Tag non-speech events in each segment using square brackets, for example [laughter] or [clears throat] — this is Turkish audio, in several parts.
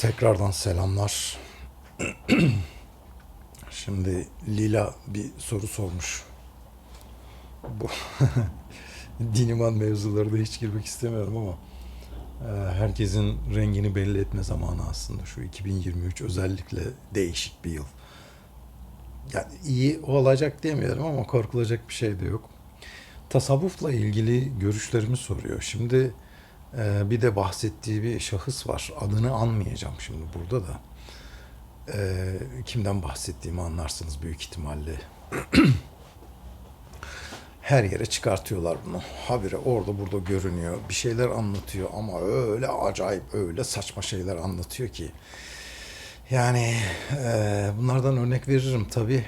Tekrardan selamlar. [clears throat] Şimdi Lila bir soru sormuş. Bu [laughs] diniman mevzularına hiç girmek istemiyorum ama e, herkesin rengini belli etme zamanı aslında. Şu 2023 özellikle değişik bir yıl. Yani iyi olacak demiyorum ama korkulacak bir şey de yok. Tasavvufla ilgili görüşlerimi soruyor. Şimdi ee, bir de bahsettiği bir şahıs var. Adını anmayacağım şimdi burada da. Ee, kimden bahsettiğimi anlarsınız büyük ihtimalle. [clears throat] Her yere çıkartıyorlar bunu. Habire orada burada görünüyor. Bir şeyler anlatıyor ama öyle acayip öyle saçma şeyler anlatıyor ki. Yani e, bunlardan örnek veririm tabii.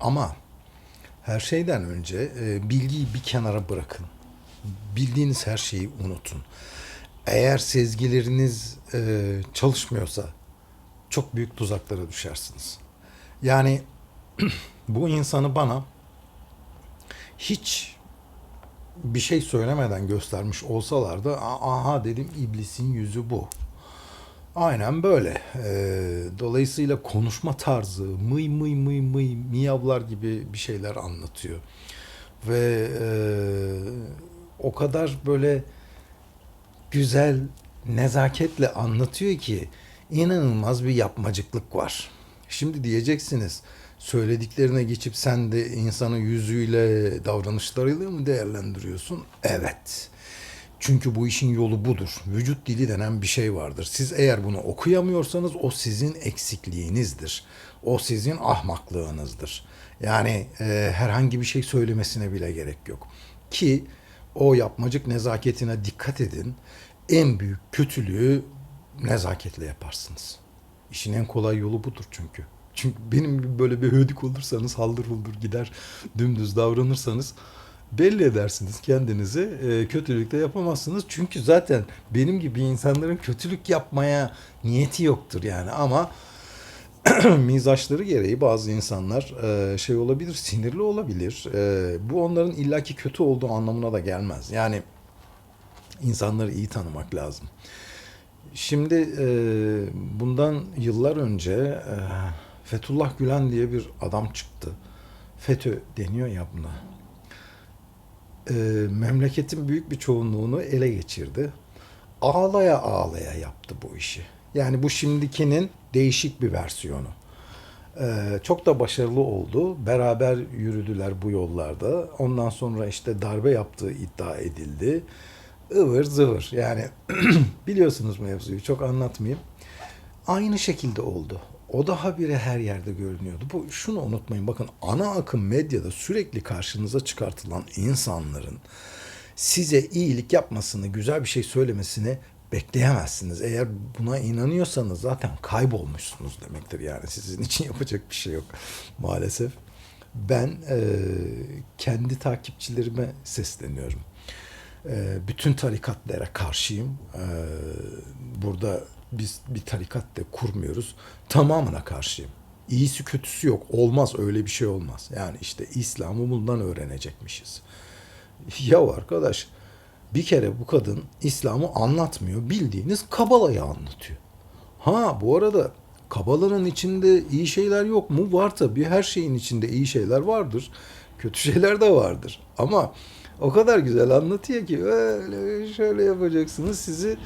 Ama her şeyden önce e, bilgiyi bir kenara bırakın. Bildiğiniz her şeyi unutun. Eğer sezgileriniz e, çalışmıyorsa çok büyük tuzaklara düşersiniz. Yani [clears throat] bu insanı bana hiç bir şey söylemeden göstermiş olsalardı aha dedim iblisin yüzü bu. Aynen böyle. Ee, dolayısıyla konuşma tarzı mıy mıy mıy mıy miyavlar gibi bir şeyler anlatıyor. Ve e, o kadar böyle güzel, nezaketle anlatıyor ki inanılmaz bir yapmacıklık var. Şimdi diyeceksiniz söylediklerine geçip sen de insanı yüzüyle, davranışlarıyla mı değerlendiriyorsun? Evet. Çünkü bu işin yolu budur. Vücut dili denen bir şey vardır. Siz eğer bunu okuyamıyorsanız o sizin eksikliğinizdir. O sizin ahmaklığınızdır. Yani e, herhangi bir şey söylemesine bile gerek yok. Ki o yapmacık nezaketine dikkat edin. En büyük kötülüğü nezaketle yaparsınız. İşin en kolay yolu budur çünkü. Çünkü benim böyle bir hödük olursanız haldır huldur gider dümdüz davranırsanız belli edersiniz kendinizi. E, kötülük yapamazsınız. Çünkü zaten benim gibi insanların kötülük yapmaya niyeti yoktur yani ama [clears throat] mizaçları gereği bazı insanlar e, şey olabilir, sinirli olabilir. E, bu onların illaki kötü olduğu anlamına da gelmez. Yani insanları iyi tanımak lazım. Şimdi e, bundan yıllar önce e, Fethullah Gülen diye bir adam çıktı. FETÖ deniyor ya buna. E, memleketin büyük bir çoğunluğunu ele geçirdi. Ağlaya ağlaya yaptı bu işi. Yani bu şimdikinin değişik bir versiyonu. Ee, çok da başarılı oldu. Beraber yürüdüler bu yollarda. Ondan sonra işte darbe yaptığı iddia edildi. Ivır zıvır. Yani [clears throat] biliyorsunuz mevzuyu çok anlatmayayım. Aynı şekilde oldu. O da habire her yerde görünüyordu. Bu şunu unutmayın. Bakın ana akım medyada sürekli karşınıza çıkartılan insanların size iyilik yapmasını, güzel bir şey söylemesini bekleyemezsiniz. Eğer buna inanıyorsanız zaten kaybolmuşsunuz demektir. Yani sizin için [laughs] yapacak bir şey yok maalesef. Ben e, kendi takipçilerime sesleniyorum. E, bütün tarikatlara karşıyım. E, burada biz bir tarikat da kurmuyoruz. Tamamına karşıyım. İyisi kötüsü yok. Olmaz öyle bir şey olmaz. Yani işte İslam'ı bundan öğrenecekmişiz. Ya arkadaş bir kere bu kadın İslam'ı anlatmıyor. Bildiğiniz Kabala'yı anlatıyor. Ha bu arada Kabala'nın içinde iyi şeyler yok mu? Var tabii. Her şeyin içinde iyi şeyler vardır. Kötü [laughs] şeyler de vardır. Ama o kadar güzel anlatıyor ki öyle şöyle yapacaksınız sizi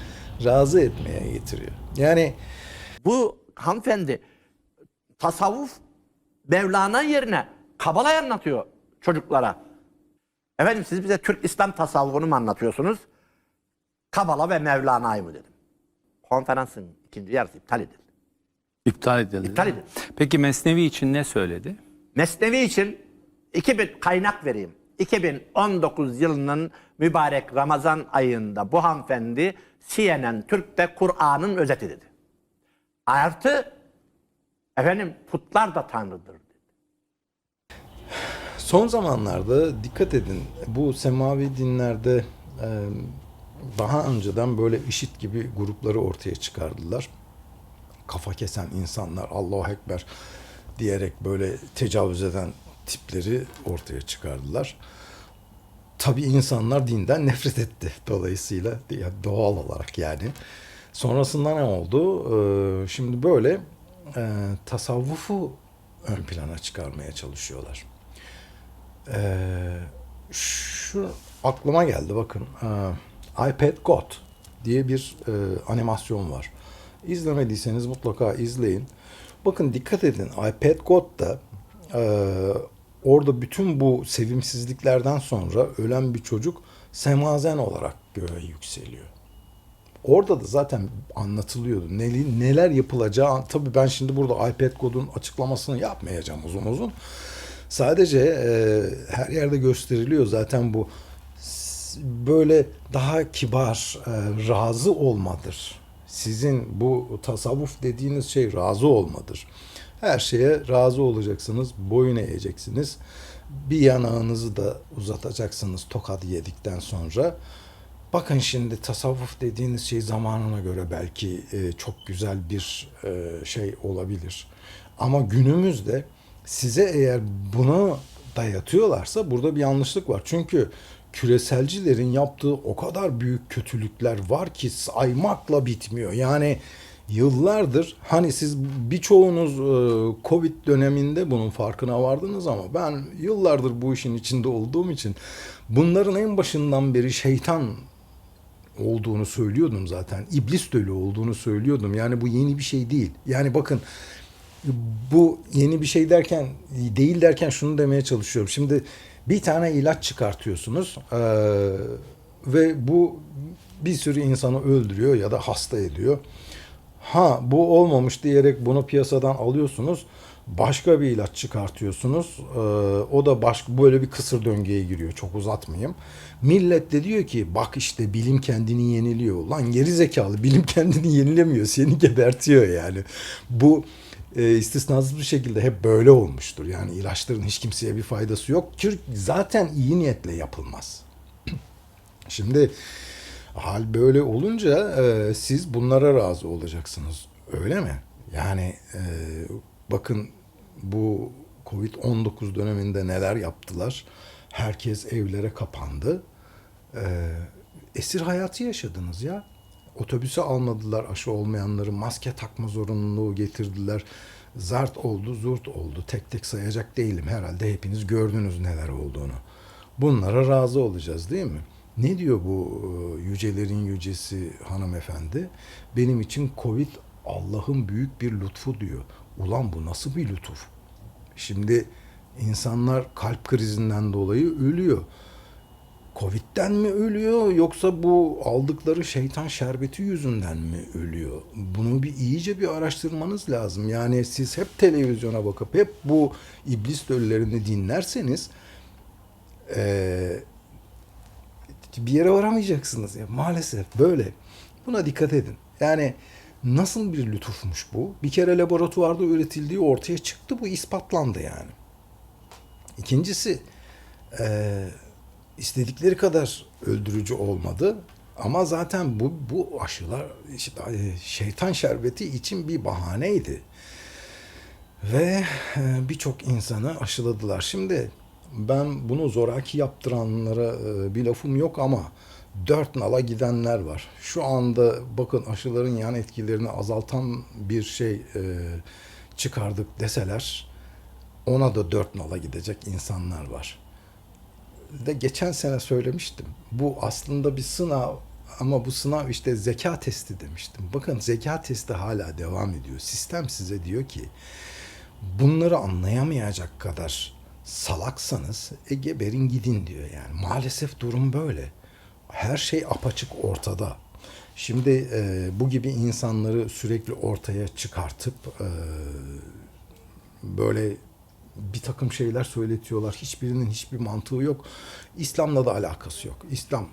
razı etmeye getiriyor. Yani Bu hanımefendi tasavvuf Mevlana yerine Kabala'yı anlatıyor çocuklara. Efendim siz bize Türk İslam tasavvufunu mu anlatıyorsunuz? Kabala ve Mevlana'yı mı dedim. Konferansın ikinci yarısı iptal edildi. İptal edildi. İptal edildi. Peki Mesnevi için ne söyledi? Mesnevi için 2000 kaynak vereyim. 2019 yılının mübarek Ramazan ayında bu hanımefendi CNN Türk'te Kur'an'ın özeti dedi. Artı efendim putlar da tanrıdır. Son zamanlarda dikkat edin bu semavi dinlerde e, daha önceden böyle IŞİD gibi grupları ortaya çıkardılar. Kafa kesen insanlar Allahu Ekber diyerek böyle tecavüz eden tipleri ortaya çıkardılar. Tabii insanlar dinden nefret etti dolayısıyla doğal olarak yani. Sonrasında ne oldu? Ee, şimdi böyle e, tasavvufu ön plana çıkarmaya çalışıyorlar. Ee, şu aklıma geldi bakın. Ee, iPad God diye bir e, animasyon var. İzlemediyseniz mutlaka izleyin. Bakın dikkat edin iPad God'da e, orada bütün bu sevimsizliklerden sonra ölen bir çocuk semazen olarak göğe yükseliyor. Orada da zaten anlatılıyordu. Neler yapılacağı. Tabii ben şimdi burada iPad kodun açıklamasını yapmayacağım uzun uzun. Sadece e, her yerde gösteriliyor zaten bu böyle daha kibar, e, razı olmadır. Sizin bu tasavvuf dediğiniz şey razı olmadır. Her şeye razı olacaksınız, boyun eğeceksiniz. Bir yanağınızı da uzatacaksınız tokadı yedikten sonra. Bakın şimdi tasavvuf dediğiniz şey zamanına göre belki e, çok güzel bir e, şey olabilir. Ama günümüzde size eğer bunu dayatıyorlarsa burada bir yanlışlık var. Çünkü küreselcilerin yaptığı o kadar büyük kötülükler var ki saymakla bitmiyor. Yani yıllardır hani siz birçoğunuz e, Covid döneminde bunun farkına vardınız ama ben yıllardır bu işin içinde olduğum için bunların en başından beri şeytan olduğunu söylüyordum zaten. İblis dölü olduğunu söylüyordum. Yani bu yeni bir şey değil. Yani bakın bu yeni bir şey derken değil derken şunu demeye çalışıyorum. Şimdi bir tane ilaç çıkartıyorsunuz eee, ve bu bir sürü insanı öldürüyor ya da hasta ediyor. Ha bu olmamış diyerek bunu piyasadan alıyorsunuz. Başka bir ilaç çıkartıyorsunuz. Ee, o da başka böyle bir kısır döngüye giriyor. Çok uzatmayayım. Millet de diyor ki bak işte bilim kendini yeniliyor. Lan geri zekalı bilim [laughs] kendini yenilemiyor. Seni gebertiyor yani. Bu e, istisnasız bir şekilde hep böyle olmuştur. Yani ilaçların hiç kimseye bir faydası yok. Çünkü zaten iyi niyetle yapılmaz. [clears throat] Şimdi hal böyle olunca e, siz bunlara razı olacaksınız. Öyle mi? Yani e, bakın bu Covid-19 döneminde neler yaptılar? Herkes evlere kapandı. E, esir hayatı yaşadınız ya. Otobüse almadılar aşı olmayanları. Maske takma zorunluluğu getirdiler. Zart oldu, zurt oldu. Tek tek sayacak değilim. Herhalde hepiniz gördünüz neler olduğunu. Bunlara razı olacağız değil mi? Ne diyor bu e, yücelerin yücesi hanımefendi? Benim için Covid Allah'ın büyük bir lütfu diyor. Ulan bu nasıl bir lütuf? Şimdi insanlar kalp krizinden dolayı ölüyor. Covid'den mi ölüyor yoksa bu aldıkları şeytan şerbeti yüzünden mi ölüyor? Bunu bir iyice bir araştırmanız lazım. Yani siz hep televizyona bakıp hep bu iblis döllerini dinlerseniz eee bir yere varamayacaksınız ya maalesef böyle. Buna dikkat edin. Yani nasıl bir lütufmuş bu? Bir kere laboratuvarda üretildiği ortaya çıktı bu ispatlandı yani. İkincisi eee, istedikleri kadar öldürücü olmadı ama zaten bu bu aşılar işte, e, şeytan şerbeti için bir bahaneydi. Ve e, birçok insanı aşıladılar. Şimdi ben bunu zoraki yaptıranlara e, bir lafım yok ama dört nala gidenler var. Şu anda bakın aşıların yan etkilerini azaltan bir şey çıkardık deseler ona da dört nala gidecek insanlar var. De geçen sene söylemiştim. Bu aslında bir sınav ama bu sınav işte zeka testi demiştim. Bakın zeka testi hala devam ediyor. Sistem size diyor ki bunları anlayamayacak kadar salaksanız e, geberin gidin diyor yani. Maalesef durum böyle. Her şey apaçık ortada. Şimdi e, bu gibi insanları sürekli ortaya çıkartıp e, böyle bir takım şeyler söyletiyorlar. Hiçbirinin hiçbir mantığı yok. İslam'la da alakası yok. İslam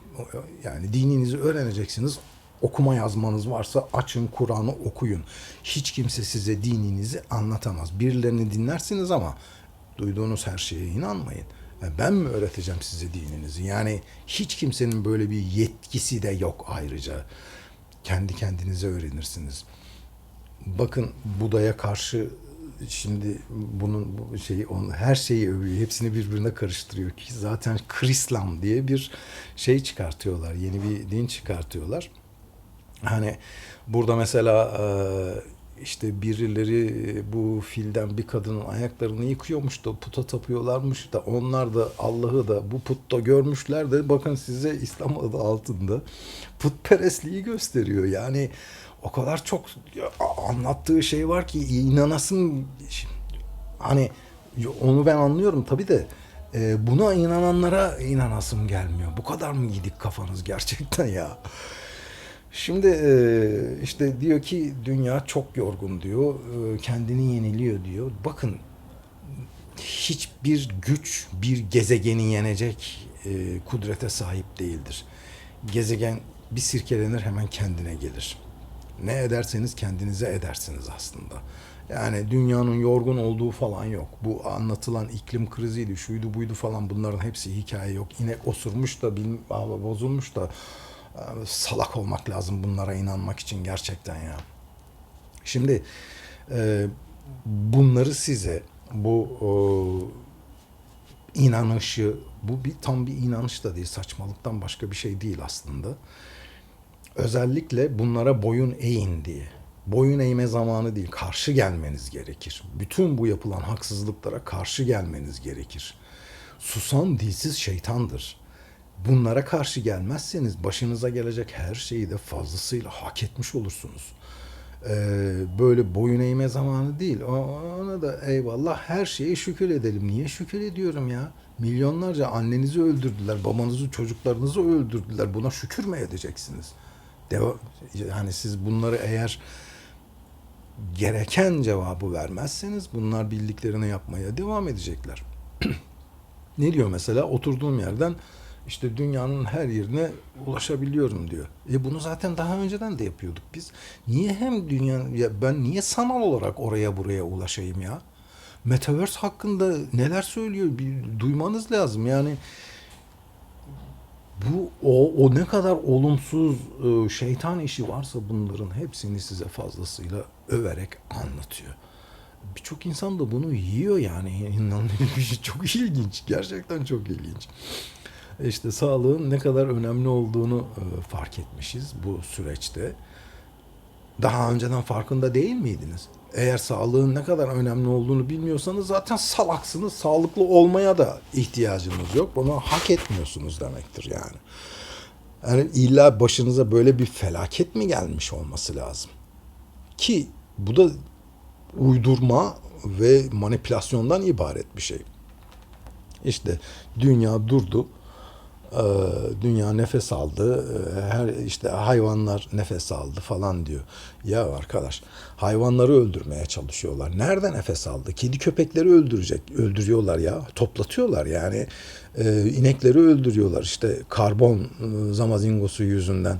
yani dininizi öğreneceksiniz. Okuma yazmanız varsa açın Kur'an'ı okuyun. Hiç kimse size dininizi anlatamaz. Birilerini dinlersiniz ama duyduğunuz her şeye inanmayın. Yani Ben mi öğreteceğim size dininizi? Yani hiç kimsenin böyle bir yetkisi de yok ayrıca. Kendi kendinize öğrenirsiniz. Bakın Buda'ya karşı şimdi bunun bu şeyi on, her şeyi övüyor. Hepsini birbirine karıştırıyor ki zaten Krislam diye bir şey çıkartıyorlar. Yeni bir din çıkartıyorlar. Hani burada mesela e, işte birileri bu filden bir kadının ayaklarını yıkıyormuş da puta tapıyorlarmış da onlar da Allah'ı da bu putta görmüşler de bakın size İslam adı altında putperestliği gösteriyor. Yani o kadar çok anlattığı şey var ki inanasın hani onu ben anlıyorum tabii de e, buna inananlara inanasım gelmiyor. Bu kadar mı gidik kafanız gerçekten ya? Şimdi e, işte diyor ki dünya çok yorgun diyor, e, kendini yeniliyor diyor. Bakın hiçbir güç bir gezegeni yenecek kudrete sahip değildir. Gezegen bir sirkelenir hemen kendine gelir. Ne ederseniz kendinize edersiniz aslında. Yani dünyanın yorgun olduğu falan yok. Bu anlatılan iklim kriziydi, şuydu buydu falan bunların hepsi hikaye yok. İnek osurmuş da bilmem, bozulmuş da e, salak olmak lazım bunlara inanmak için gerçekten ya. Şimdi e, bunları size bu inanışı bu bir tam bir inanış da değil saçmalıktan başka bir şey değil aslında. Özellikle bunlara boyun eğin diye. Boyun eğme zamanı değil, karşı gelmeniz gerekir. Bütün bu yapılan haksızlıklara karşı gelmeniz gerekir. Susan dilsiz şeytandır. Bunlara karşı gelmezseniz başınıza gelecek her şeyi de fazlasıyla hak etmiş olursunuz. Ee, böyle boyun eğme zamanı değil. Ona da eyvallah her şeye şükür edelim. Niye şükür ediyorum ya? Milyonlarca annenizi öldürdüler, babanızı, çocuklarınızı öldürdüler. Buna şükür mü edeceksiniz? Deva yani siz bunları eğer gereken cevabı vermezseniz bunlar bildiklerini yapmaya devam edecekler. [clears throat] ne diyor mesela? Oturduğum yerden işte dünyanın her yerine ulaşabiliyorum diyor. E bunu zaten daha önceden de yapıyorduk biz. Niye hem dünya ya ben niye sanal olarak oraya buraya ulaşayım ya? Metaverse hakkında neler söylüyor bir duymanız lazım. Yani bu o, o ne kadar olumsuz e, şeytan işi varsa bunların hepsini size fazlasıyla överek anlatıyor. Birçok insan da bunu yiyor yani. [laughs] Çok ilginç. Gerçekten çok ilginç. İşte sağlığın ne kadar önemli olduğunu e, fark etmişiz bu süreçte. Daha önceden farkında değil miydiniz? Eğer sağlığın ne kadar önemli olduğunu bilmiyorsanız zaten salaksınız. Sağlıklı olmaya da ihtiyacınız yok. Bunu hak etmiyorsunuz demektir yani. Yani illa başınıza böyle bir felaket mi gelmiş olması lazım? Ki bu da uydurma ve manipülasyondan ibaret bir şey. İşte dünya durdu. Ee, Dünya nefes aldı. Ee, Her işte hayvanlar nefes aldı falan diyor. Ya arkadaş, hayvanları öldürmeye çalışıyorlar. Nerede nefes aldı? Kedi köpekleri öldürecek, öldürüyorlar ya. Toplatıyorlar yani. Ee, inekleri öldürüyorlar işte karbon e, zamazingosu yüzünden.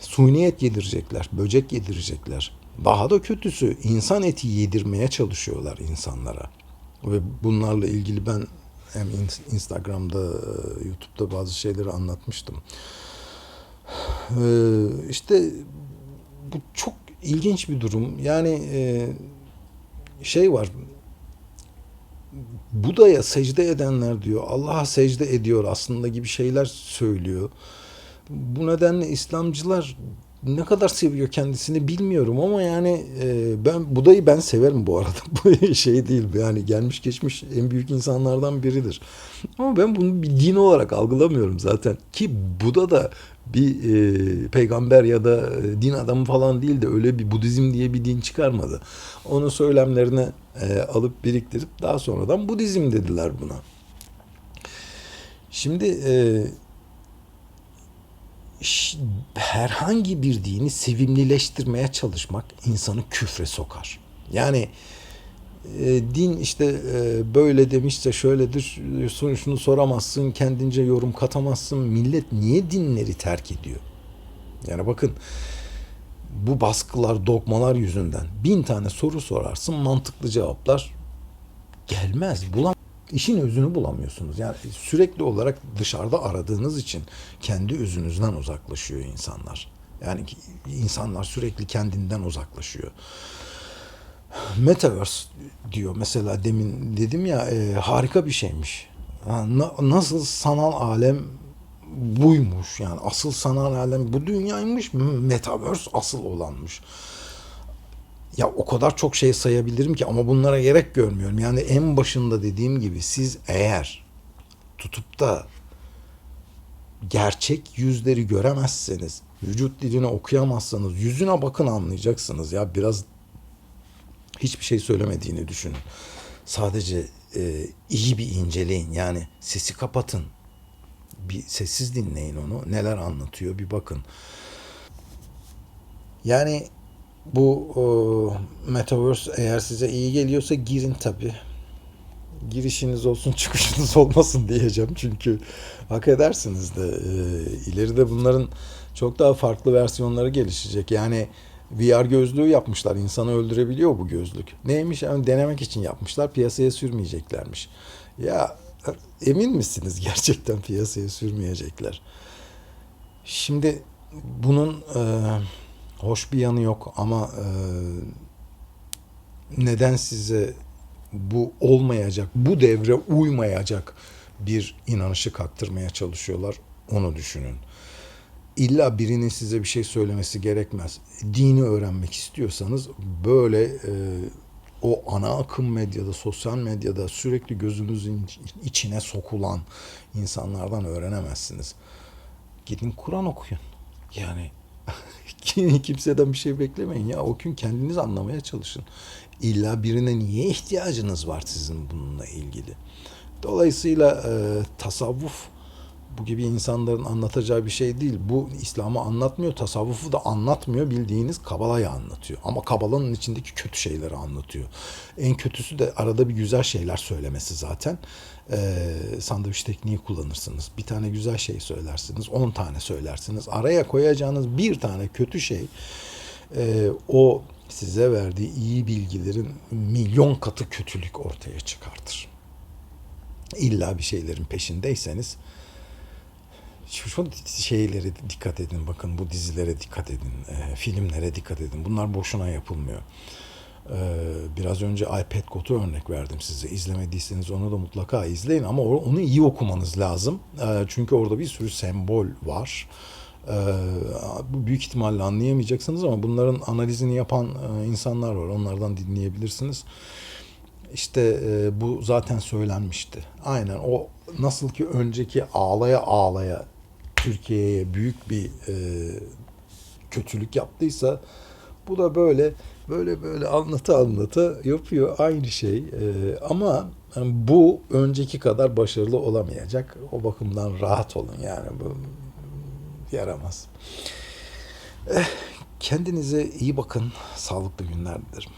Suni et yedirecekler, böcek yedirecekler. Daha da kötüsü insan eti yedirmeye çalışıyorlar insanlara. Ve bunlarla ilgili ben hem in- Instagram'da, e, YouTube'da bazı şeyleri anlatmıştım. Ee, işte bu çok ilginç bir durum. Yani e, şey var. Buda'ya secde edenler diyor. Allah'a secde ediyor aslında gibi şeyler söylüyor. Bu nedenle İslamcılar ne kadar seviyor kendisini bilmiyorum ama yani e, ben Buda'yı ben severim bu arada. [laughs] Bu şey değil yani gelmiş geçmiş en büyük insanlardan biridir. Ama ben bunu bir din olarak algılamıyorum zaten. Ki Buda da bir e, peygamber ya da e, din adamı falan değil de öyle bir Budizm diye bir din çıkarmadı. Onun söylemlerini e, alıp biriktirip daha sonradan Budizm dediler buna. Şimdi e, herhangi bir dini sevimlileştirmeye çalışmak insanı küfre sokar. Yani e, din işte e, böyle demişse şöyledir şunu, soramazsın kendince yorum katamazsın. Millet niye dinleri terk ediyor? Yani bakın bu baskılar dogmalar yüzünden bin tane soru sorarsın mantıklı cevaplar gelmez. Bulam işin özünü bulamıyorsunuz yani sürekli olarak dışarıda aradığınız için kendi özünüzden uzaklaşıyor insanlar yani insanlar sürekli kendinden uzaklaşıyor Metaverse diyor mesela demin dedim ya e, harika bir şeymiş. Ha, na- nasıl sanal alem buymuş. Yani asıl sanal alem bu dünyaymış. Metaverse asıl olanmış. Ya o kadar çok şey sayabilirim ki ama bunlara gerek görmüyorum. Yani en başında dediğim gibi siz eğer tutup da gerçek yüzleri göremezseniz, vücut dilini okuyamazsanız yüzüne bakın anlayacaksınız ya biraz hiçbir şey söylemediğini düşünün. Sadece e, iyi bir inceleyin yani sesi kapatın. Bir sessiz dinleyin onu. Neler anlatıyor bir bakın. Yani bu e, Metaverse eğer size iyi geliyorsa girin tabi. Girişiniz olsun [laughs] çıkışınız olmasın diyeceğim. Çünkü hak edersiniz de e, ileride bunların çok daha farklı versiyonları gelişecek. Yani VR gözlüğü yapmışlar. İnsanı öldürebiliyor bu gözlük. Neymiş? Yani denemek için yapmışlar. Piyasaya sürmeyeceklermiş. Ya emin misiniz [laughs] gerçekten piyasaya sürmeyecekler? Şimdi bunun e, hoş bir yanı yok ama e, neden size bu olmayacak, bu devre uymayacak bir inanışı kaktırmaya çalışıyorlar onu düşünün. İlla birinin size bir şey söylemesi gerekmez. Dini öğrenmek istiyorsanız böyle e, o ana akım medyada, sosyal medyada sürekli gözünüzün içine sokulan insanlardan öğrenemezsiniz. Gidin Kur'an okuyun. Yani kimseden bir şey beklemeyin ya. Okuyun kendiniz anlamaya çalışın. İlla birine niye ihtiyacınız var sizin bununla ilgili? Dolayısıyla e, tasavvuf bu gibi insanların anlatacağı bir şey değil. Bu İslam'ı anlatmıyor, tasavvufu da anlatmıyor. Bildiğiniz Kabala'yı anlatıyor. Ama Kabala'nın içindeki kötü şeyleri anlatıyor. En kötüsü de arada bir güzel şeyler söylemesi zaten. Ee, sandviç tekniği kullanırsınız. Bir tane güzel şey söylersiniz, on tane söylersiniz. Araya koyacağınız bir tane kötü şey e, o size verdiği iyi bilgilerin milyon katı kötülük ortaya çıkartır. İlla bir şeylerin peşindeyseniz şu, şeylere dikkat edin bakın bu dizilere dikkat edin e, filmlere dikkat edin. Bunlar boşuna yapılmıyor. E, biraz önce iPad Go'tu örnek verdim size. İzlemediyseniz onu da mutlaka izleyin ama onu iyi okumanız lazım. E, çünkü orada bir sürü sembol var. E, bu büyük ihtimalle anlayamayacaksınız ama bunların analizini yapan e, insanlar var. Onlardan dinleyebilirsiniz. İşte e, bu zaten söylenmişti. Aynen o nasıl ki önceki ağlaya ağlaya Türkiye'ye büyük bir e, kötülük yaptıysa bu da böyle böyle böyle anlatı anlatı yapıyor aynı şey. E, ama yani bu önceki kadar başarılı olamayacak. O bakımdan rahat olun yani bu yaramaz. Eh, kendinize iyi bakın. Sağlıklı günler dilerim.